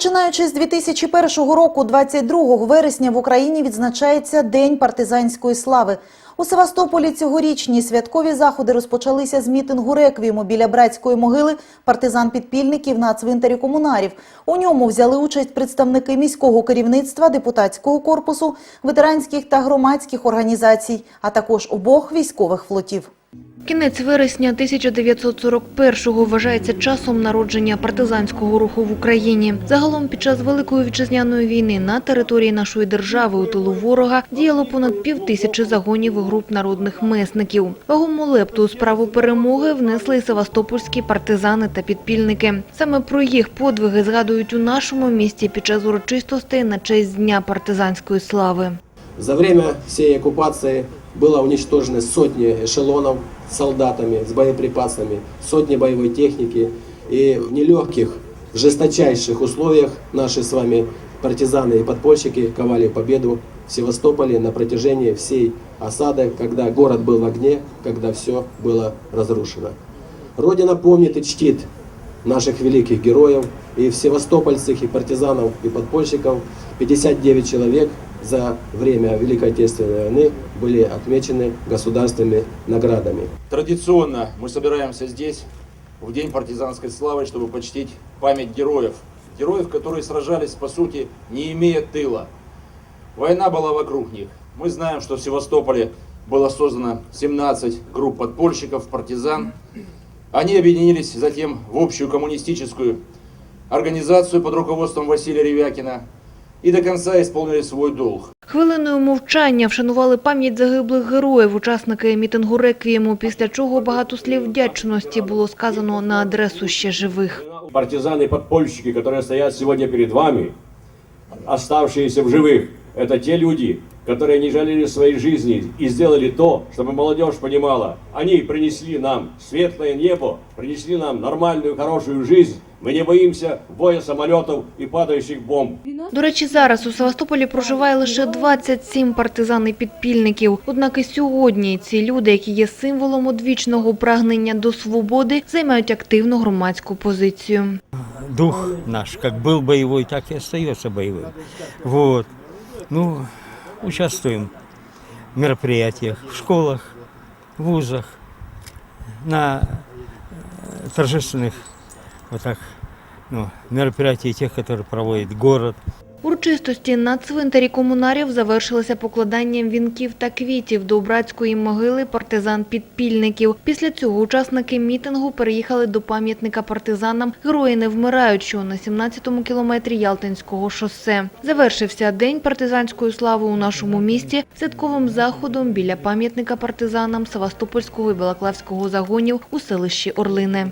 Починаючи з 2001 року, 22 вересня в Україні відзначається День партизанської слави. У Севастополі цьогорічні святкові заходи розпочалися з мітингу реквієму біля братської могили партизан-підпільників на цвинтарі комунарів. У ньому взяли участь представники міського керівництва, депутатського корпусу, ветеранських та громадських організацій, а також обох військових флотів. Кінець вересня 1941-го вважається часом народження партизанського руху в Україні. Загалом під час Великої вітчизняної війни на території нашої держави у тилу ворога діяло понад півтисячі загонів і груп народних месників. Вагому лепту у справу перемоги внесли і севастопольські партизани та підпільники. Саме про їх подвиги згадують у нашому місті під час урочистостей на честь Дня партизанської слави. За время всей оккупации было уничтожено сотни эшелонов с солдатами, с боеприпасами, сотни боевой техники. И в нелегких, жесточайших условиях наши с вами партизаны и подпольщики ковали победу в Севастополе на протяжении всей осады, когда город был в огне, когда все было разрушено. Родина помнит и чтит наших великих героев, и в севастопольцах, и партизанов, и подпольщиков 59 человек за время Великой Отечественной войны были отмечены государственными наградами. Традиционно мы собираемся здесь в День партизанской славы, чтобы почтить память героев. Героев, которые сражались, по сути, не имея тыла. Война была вокруг них. Мы знаем, что в Севастополе было создано 17 групп подпольщиков, партизан. Они объединились затем в общую коммунистическую организацию под руководством Василия Ревякина и до конца исполнили свой долг. Хвилиною мовчання вшанували пам'ять загиблих героїв, учасники мітингу реквієму, після чого багато слів вдячності було сказано на адресу ще живих. Партизаны-подпольщики, которые стоят сегодня перед вами, оставшиеся в живых, это те люди, которые не жалели своей жизни и сделали то, чтобы молодежь понимала. Они принесли нам светлое небо, принесли нам нормальную, хорошую жизнь. Мы не боимся боя самолетов и падающих бомб. До речі, зараз у Севастополі проживає лише 27 партизан і підпільників. Однак і сьогодні ці люди, які є символом одвічного прагнення до свободи, займають активну громадську позицію. дух наш, как был боевой, так и остается боевым. Вот. Ну, участвуем в мероприятиях, в школах, вузах, на э, торжественных вот так, ну, мероприятиях тех, которые проводит город. Урочистості на цвинтарі комунарів завершилися покладанням вінків та квітів до братської могили партизан-підпільників. Після цього учасники мітингу переїхали до пам'ятника партизанам «Герої не вмирають», що на 17-му кілометрі Ялтинського шосе. Завершився День партизанської слави у нашому місті святковим заходом біля пам'ятника партизанам Севастопольського і Балаклавського загонів у селищі Орлине.